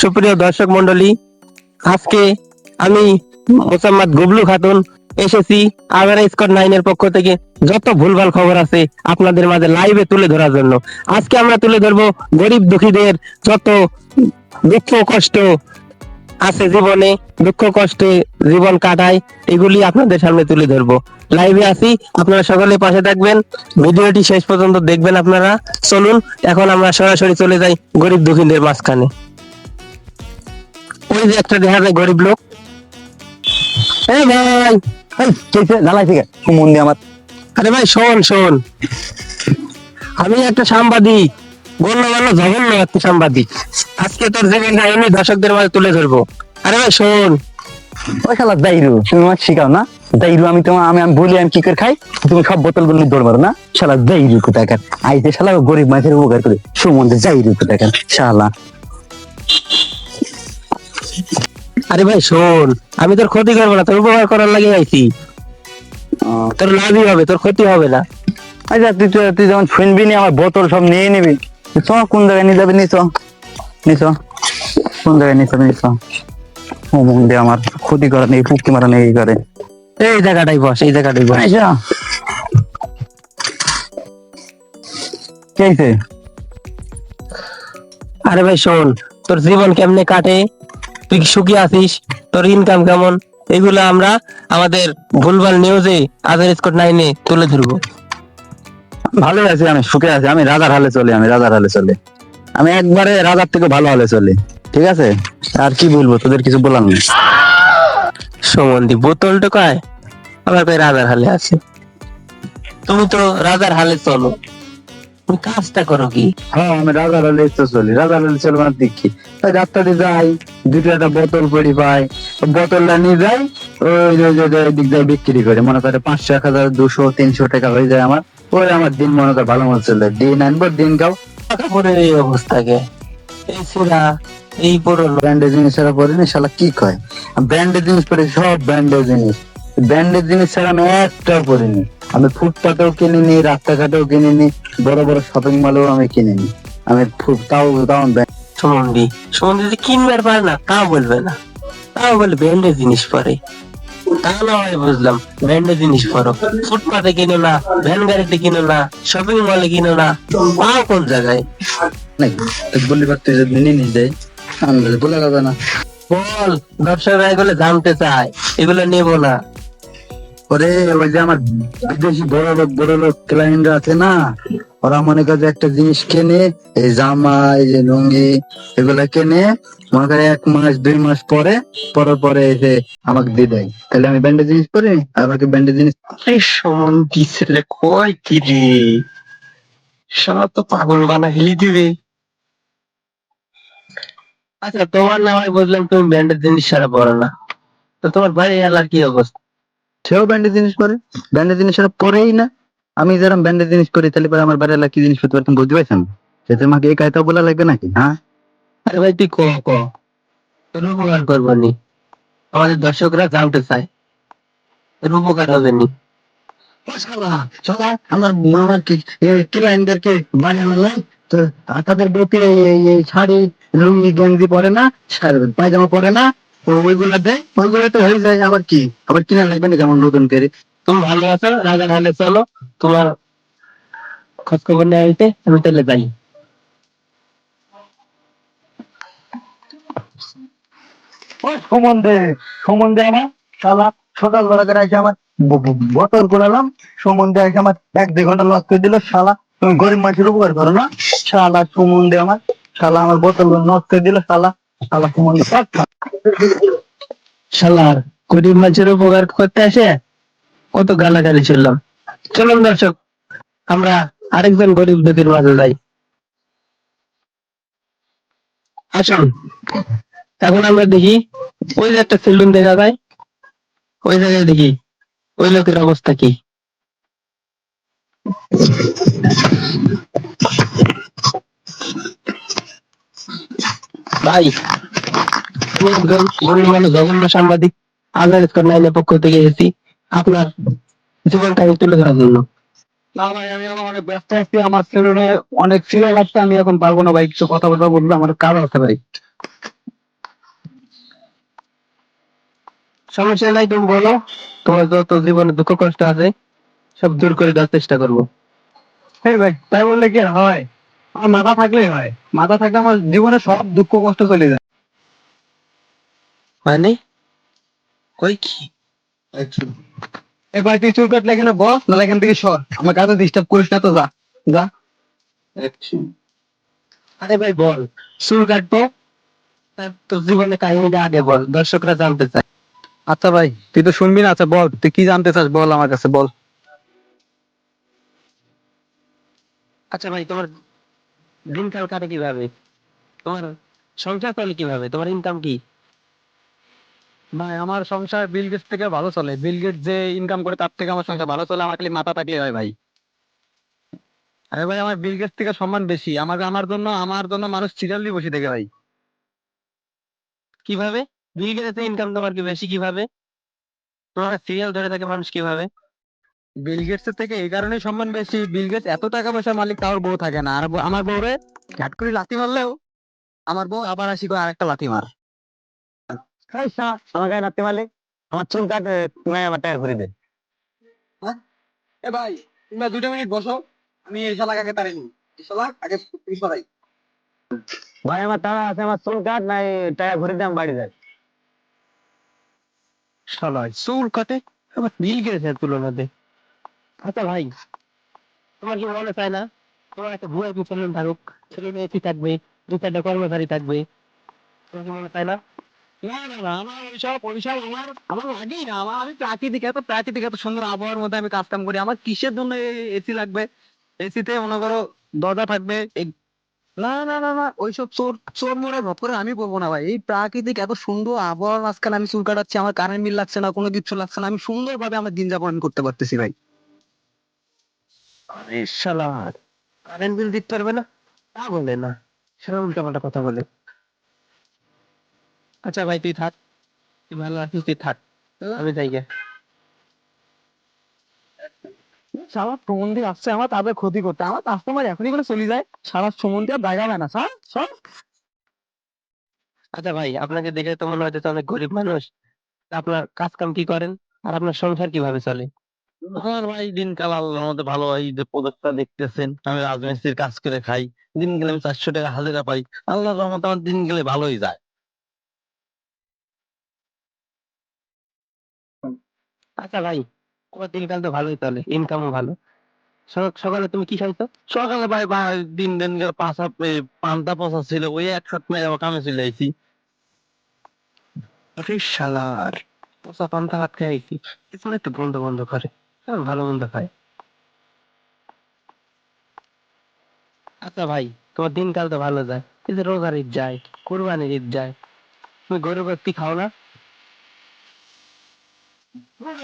সুপ্রিয় দর্শক মন্ডলী আজকে আমি মোসাম্মদ গুবলু খাতুন এসেছি আগারা স্কট নাইনের পক্ষ থেকে। যত ভুলভাল খবর আছে আপনাদের মাঝে লাইভে তুলে ধরার জন্য। আজকে আমরা তুলে ধরবো গরিব দুঃখীদের যত দুঃখ কষ্ট আছে জীবনে, দুঃখ কষ্টে জীবন কাটায়, এগুলি আপনাদের সামনে তুলে ধরবো। লাইভে আছি, আপনারা সকলে পাশে থাকবেন। ভিডিওটি শেষ পর্যন্ত দেখবেন আপনারা। চলুন, এখন আমরা সরাসরি চলে যাই গরিব দুঃখীদের মাঝখানে। ওই যে একটা দেখা যায় গরিব লোক। এই ভাই থেকে মন দিয়ে আমার। আরে ভাই, শোন শোন। আমি একটা সাংবাদিক, গণ্যমান্য জঘন্য একটা সাংবাদিক। আজকে তোর দর্শকদের মাঝে তুলে ধরবো। আরে ভাই, শোন। ওই শালা দাইরু, তুমি আমার শিখাও না? দাইরু, আমি তোমার আমি আমি বলি আমি কি করে খাই? তুমি সব বোতলগুলো দৌড় মারো না? শালা দাইরু কোথাকার আইতে শালা গরিব মাছের উপকার করে সুমন্দে যাইরু কোথাকার শালা। আরে ভাই শোন আমি তোর ক্ষতি করব না তোর উপকার করার লাগে আইছি। তোর লাভই হবে তোর ক্ষতি হবে না। আচ্ছা তুই তুই যখন শুনবি নি আমার বোতল সব নিয়ে নিবি। চ কোন জায়গায় নিয়ে যাবি নিচ নিচ কোন জায়গায় নিচ দিয়ে আমার ক্ষতি করে নেই মারা নেই করে এই জায়গাটাই বস এই জায়গাটাই বস। আচ্ছা কে হইছে? আরে ভাই শোন তোর জীবন কেমনে কাটে? তুই কি সুখী আছিস? তোর ইনকাম কেমন? এগুলো আমরা আমাদের ভুলভাল নিউজে আধার স্কট নাইনে তুলে ধরবো। ভালো আছি আমি সুখে আছি। আমি রাজার হালে চলি আমি রাজার হালে চলি। আমি একবারে রাজার থেকে ভালো হালে চলি। ঠিক আছে? আর কি বলব তোদের কিছু বলার নেই। সমন্ধি বোতল টোকায় আবার কই রাজার হালে আছে। তুমি তো রাজার হালে চলো। তুমি কাজটা করো কি? হ্যাঁ আমি রাজার হালে তো চলি। রাজার হালে চলবো না দেখি। তাই রাস্তাতে যাই দুটো একটা বোতল পড়ি পাই। বোতলটা নিয়ে যাই ওই দিক যায় বিক্রি করে। মনে করে পাঁচশো এক হাজার দুশো তিনশো টাকা হয়ে যায় আমার। ওই আমার দিন মনে করে ভালো মতো চলে। দিন আনব দিন খাও। কাপড়ের এই অবস্থাকে এই সিরা এই পুরনো ব্র্যান্ডের জিনিস ছাড়া পরিনি শালা কি কয়? ব্র্যান্ডের জিনিস পরে সব ব্র্যান্ডের জিনিস। ব্র্যান্ডের জিনিস ছাড়া আমি একটাও পরিনি আমি ফুটপাতেও কিনিনি রাস্তাঘাটেও কিনিনি বড় বড় শপিং মলেও আমি কিনিনি। আমি ফু- তাও তাও সুমন্দি সুমন্দি যদি কিনবার পারে না তাও বলবে না। তাও বলে ব্র্যান্ডের জিনিস পরে। তা না হয় বুঝলাম ব্র্যান্ডের জিনিস পরো। ফুটপাতে কিনো না ভ্যান গাড়িতে কিনো না শপিং মলে কিনো না তাও কোন জায়গায়? তো বললি বা তুই যদি নিয়ে যাই আমি বলি, যাবে না। বল ব্যবসায়ীরা এগুলো জানতে চায় এগুলো নেব না। ওরে, ওই যে আমার বিদেশি বড় লোক বড় লোক ক্লায়েন্ট আছে না, ওরা মনে করে একটা জিনিস কেনে, এই জামা, এই যে লুঙ্গি, এগুলা কেনে, মনে করে এক মাস, দুই মাস পরে পরে পরে এসে আমাকে দিয়ে দেয়। তাহলে আমি ব্যান্ডের জিনিস পরে, আর আমাকে ব্যান্ডের জিনিস এই সুমন্দি ছেলে কয় কি রে? সব তো পাগল বানা হেলি দিবে। আচ্ছা তোমার না হয় বুঝলাম তুমি ব্র্যান্ডের জিনিস ছাড়া পড়ো না। তো তোমার বাড়ি এলাকার কি অবস্থা? সেও ব্যান্ডের জিনিস পরে ব্যান্ডের জিনিস ওরা পরেই না। আমি যেরকম ব্যান্ডের জিনিস করি তাহলে পরে আমার বাড়ি কি জিনিস করতে পারতাম বুঝতে পারছেন সেটা আমাকে এই কায়তাও বলা লাগবে নাকি হ্যাঁ? আরে ভাই তুই তোর উপকার করব নি। আমাদের দর্শকরা জানতে চায়। তোর উপকার হবে নি। আমার মামার ক্লায়েন্টদেরকে বাড়ি আনলাম। তো তাদের বউকে এই শাড়ি লুঙ্গি গেঞ্জি পরে না পায়জামা পরে না ওইগুলা দেয় ওইগুলো তো হয়ে যায় আবার কি? আবার কিনা লাগবে না যেমন নতুন করে। তুমি ভালো আছো, রাজার হালে চলো, তোমার খোঁজ খবর নিয়ে আইতে আমি তাহলে যাই। আমার, শালা আমার এক দেড় ঘণ্টা লস করে দিল, শালা, তুমি গরিব মানুষের উপকার করো না। শালা সম্বন্ধে আমার, শালা, আমার বোতল নষ্ট করে দিল, শালা শালা শালার উপকার করতে আসে? কত গালাগালি চলুন দর্শক, আমরা আরেকজন গরিব মাঝে যাই। আসুন। এখন আমরা দেখি, ওই যে একটা সেলুন দেখা যায়। ওই জায়গায় দেখি, ওই লোকের অবস্থা কি? ভাই সাংবাদিক আজাদ নাইনের পক্ষ থেকে এসেছি আপনার তুলে ধরার জন্য। আমি এখন অনেক ব্যস্ত আছি আমার ছেলে অনেক সিরিয়াল আছে আমি এখন পারব না ভাই কিছু বলব আমার কাজ আছে ভাই। সমস্যা নাই তুমি বলো তোমার যত জীবনে দুঃখ কষ্ট আছে সব দূর করে দেওয়ার চেষ্টা করব। হ্যাঁ ভাই তাই বললে কি হয়? আমার মাথা থাকলেই হয় মাথা থাকলে আমার জীবনে সব দুঃখ কষ্ট চলে যায়। মানে? কই কি? ভাই তুই চুল কাটলে এখানে বস নাহলে এখান থেকে সর। আমার কাছে ডিস্টার্ব করিস না তো যা যা। আরে ভাই বল চুল কাটবো? তোর জীবনে কাহিনীটা আগে বল দর্শকরা জানতে চায়। আচ্ছা ভাই তুই তো শুনবি না আচ্ছা বল তুই কি জানতে চাস বল আমার কাছে বল। আচ্ছা ভাই তোমার দিনকাল কাটে কীভাবে? তোমার সংসার চলে কীভাবে? তোমার ইনকাম কি? ভাই, আমার সংসার বিল গেটস থেকে ভালো চলে। বিল গেট যে ইনকাম করে তার থেকে আমার সংসার ভালো চলে, আমার খালি মাথা থাকলে হয় ভাই। আরে ভাই, আমার বিল গেটস থেকে সম্মান বেশি। আমার আমার জন্য আমার জন্য মানুষ সিরিয়ালি বসে থাকে ভাই। কীভাবে? বিল গেটস ইনকাম তোমার কি বেশি কীভাবে? তোমার সিরিয়াল ধরে থাকে মানুষ কীভাবে? বিল গেটস থেকে এই কারণেই সম্মান বেশি। বিল গেটস এত টাকা পয়সার মালিক তার বউ থাকে না। আর আমার বউরে ঘাট করে লাথি মারলেও আমার বউ আবার আসি করে আরেকটা লাথি মার। আমার গায়ে নাতে মারলে? আমার চুল কাট তুমি আমার টাকা করে দে। এ ভাই তোমরা দুটো মিনিট বসো। আমি এই শালাক আগে তাড়িয়ে এই শালাক আগে পিছ ভাই আমার টাকা আছে আমার চুল কাট নাই টাকা ঘুরে দাম বাড়ি যায় শালা চুল কাটে? আবার গেছে তুলনাতে। আচ্ছা ভাই তোমার কি মনে চায় না? তোমার একটা ভুয়া পিছনে থাকুক ছেলে মেয়ে থাকবে দু চারটা কর্মচারী থাকবে তোমার কি মনে চায় না? আমি প্রাকৃতিক করি। আমার কিসের জন্য এসি লাগবে? এসিতে মনে করো দরজা থাকবে না না না না, ওইসব চোর চোর করে আমি না ভাই। এই প্রাকৃতিক এত সুন্দর আবহাওয়ার মাঝখানে আমি চুল কাটাচ্ছি, আমার কারেন্ট বিল লাগছে না, কোনো কিছু লাগছে না, আমি সুন্দর ভাবে আমার দিন যাপন করতে পারতেছি ভাই। কারেন্ট বিল দিতে পারবে না? তা বলে না সেটা উল্টা পাল্টা কথা বলে। আচ্ছা ভাই তুই থাক। তুই ভালো আছিস তুই থাক। আমি যাই গে। সারা সম্বন্ধে আসছে আমার তাদের ক্ষতি করতে। আমার কাস্টমার এখনই করে চলে যায়। সারা সম্বন্ধে আর জায়গা হয় না স্যার সব। আচ্ছা ভাই আপনাকে দেখে তো মনে হচ্ছে অনেক গরিব মানুষ। আপনার কাজ কাম কি করেন? আর আপনার সংসার কীভাবে চলে? আমার ভাই দিনকাল আল্লাহর মধ্যে ভালো হয়। এই যে প্রজেক্টটা দেখতেছেন আমি রাজমিস্ত্রির কাজ করে খাই। দিন গেলে আমি চারশো টাকা হাজিরা পাই। আল্লাহর রহমতে আমার দিন গেলে ভালোই যায়। আচ্ছা ভাই দিনকাল তো ভালোই চলে ইনকামও ভালো। সকালে তুমি কি খাইছো? সকালে ভাই ভাই দিন দিন পাঁচা পান্তা পচা ছিল ওই এক মেয়ে আবার কামে চলে আইছি। আরে শালার পচা পান্তা ভাত খেয়ে আইছি। পিছনে একটু বন্ধ বন্ধ করে ভালো মন্দ খায়? আচ্ছা ভাই তোমার দিনকাল তো ভালো যায়। এই যে রোজার ঈদ যায় কোরবানির ঈদ যায়। তুমি গরু ব্যক্তি খাও না?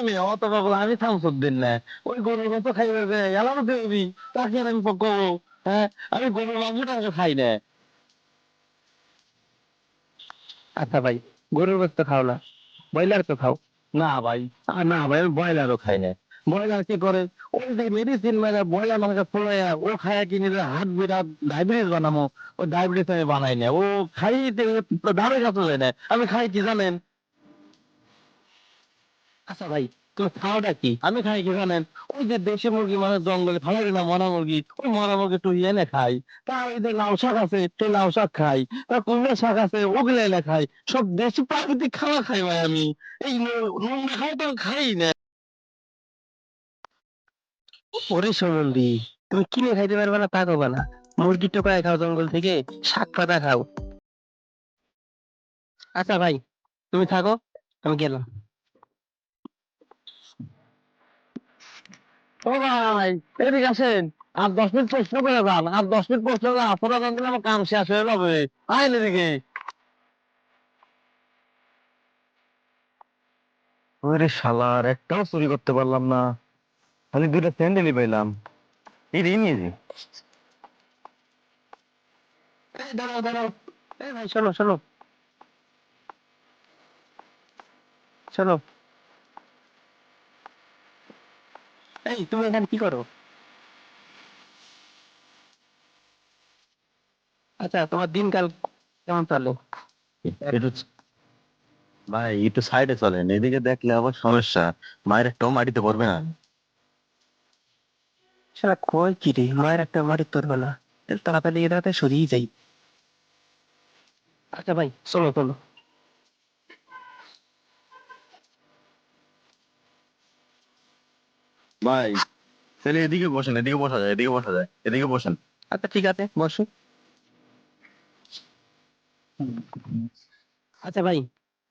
আমি অত বাবু আমি থামসুর দিন না। ওই গরুর মতো খাইবে যে এলানো দেবি তাকে আর আমি কব হ্যাঁ? আমি গরুর মাংসটা খাই না। আচ্ছা ভাই গরুর গোস্ত খাও না। ব্রয়লার তো খাও। না ভাই আর না ভাই আমি ব্রয়লারও খাই না। ব্রয়লার কি করে? ওই যে মেডিসিন মানে ব্রয়লার আমাকে ফোলাইয়া ও খায়া কিনে যে হাত বিরাট ডায়াবেটিস বানামো? ও ডায়াবেটিস আমি বানাই না। ও খাই দামে কাছে যায় না। আমি খাই কি জানেন? আচ্ছা ভাই তুমি খাওয়াটা কি? আমি খাই, কি জানেন? ওই যে দেশি মুরগি মানে জঙ্গলে ফালাই না মরা মুরগি, ওই মরা মুরগি একটু এনে খাই। তা ওই যে লাউ শাক আছে, একটু লাউ শাক খাই। তা কুমড়ো শাক আছে, ওগুলো এনে খাই। সব দেশি প্রাকৃতিক খাওয়া খাই ভাই আমি। এই নোংরা খাওয়া তো খাই না। ওরে সম্বন্ধী তুমি কিনে খাইতে পারবে না, তা খাবা না। মুরগি টোকায় খাও জঙ্গল থেকে, শাক পাতা খাও। আচ্ছা ভাই, তুমি থাকো, আমি গেলাম। ও ভাই এদিকে আসেন। আর দশ মিনিট প্রশ্ন করে যান আর দশ মিনিট প্রশ্ন করে আপনারা জান আমার কাম শেষ হয়ে যাবে। আইন এদিকে। ওরে শালার একটাও চুরি করতে পারলাম না। খালি দুইটা স্যান্ডেলই পাইলাম। এই রে নিয়ে যে। দাঁড়াও দাঁড়াও। এই ভাই শোনো শোনো শোনো এই তুমি এখানে কি করো? আচ্ছা তোমার দিনকাল কেমন চলে? ভাই একটু সাইডে চলেন এদিকে দেখলে আবার সমস্যা। মায়ের একটাও মাটিতে পড়বে না। শালা কয় কি রে? মায়ের একটা মাটির তোরবে না। তাড়াতাড়ি এটাতে সরিয়ে যাই। আচ্ছা ভাই চলো চলো। ভাই। তাহলে এদিকে বসেন এদিকে বসা যায় এদিকে বসা যায় এদিকে বসেন। আচ্ছা ঠিক আছে বসো আচ্ছা ভাই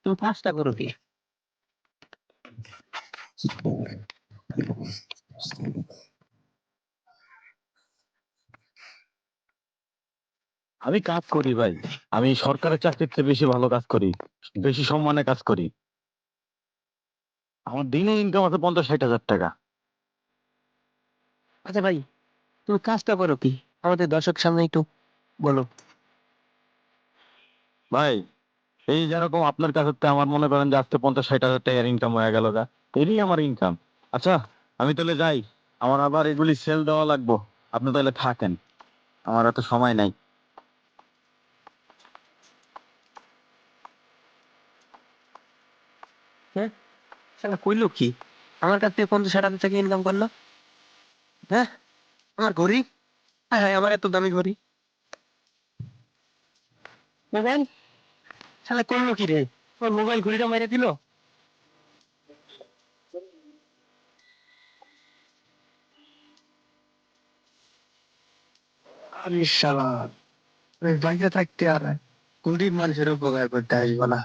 তুমি কাজটা করো কি? আমি কাজ করি ভাই আমি সরকারের চাকরির চেয়ে বেশি ভালো কাজ করি বেশি সম্মানে কাজ করি। আমার দিনে ইনকাম আছে পঞ্চাশ ষাট হাজার টাকা। আচ্ছা ভাই তুমি কাজটা করো কি? আমাদের দর্শক সামনে একটু বলো। ভাই এই যেরকম আপনার কাছে তো আমার মনে করেন যে আজকে পঞ্চাশ ষাট হাজার টাকার ইনকাম হয়ে গেল গা। এরই আমার ইনকাম আচ্ছা আমি তাহলে যাই। আমার আবার এগুলি সেল দেওয়া লাগবো। আপনি তাহলে থাকেন। আমার এত সময় নাই। শালা কইলো কি? আমার কাছ থেকে পঞ্চাশ ষাট হাজার টাকা ইনকাম করল? হ্যাঁ? আমার ঘড়ি? হ্যাঁ হ্যাঁ আমার এত দামি ঘড়ি। মোবাইল শালা করল কি রে? ওর মোবাইল ঘড়িটা মেরে দিল? আরে শালা ওই বাইরে থাকতে আর গরিব মানুষের উপকার করতে আসব না।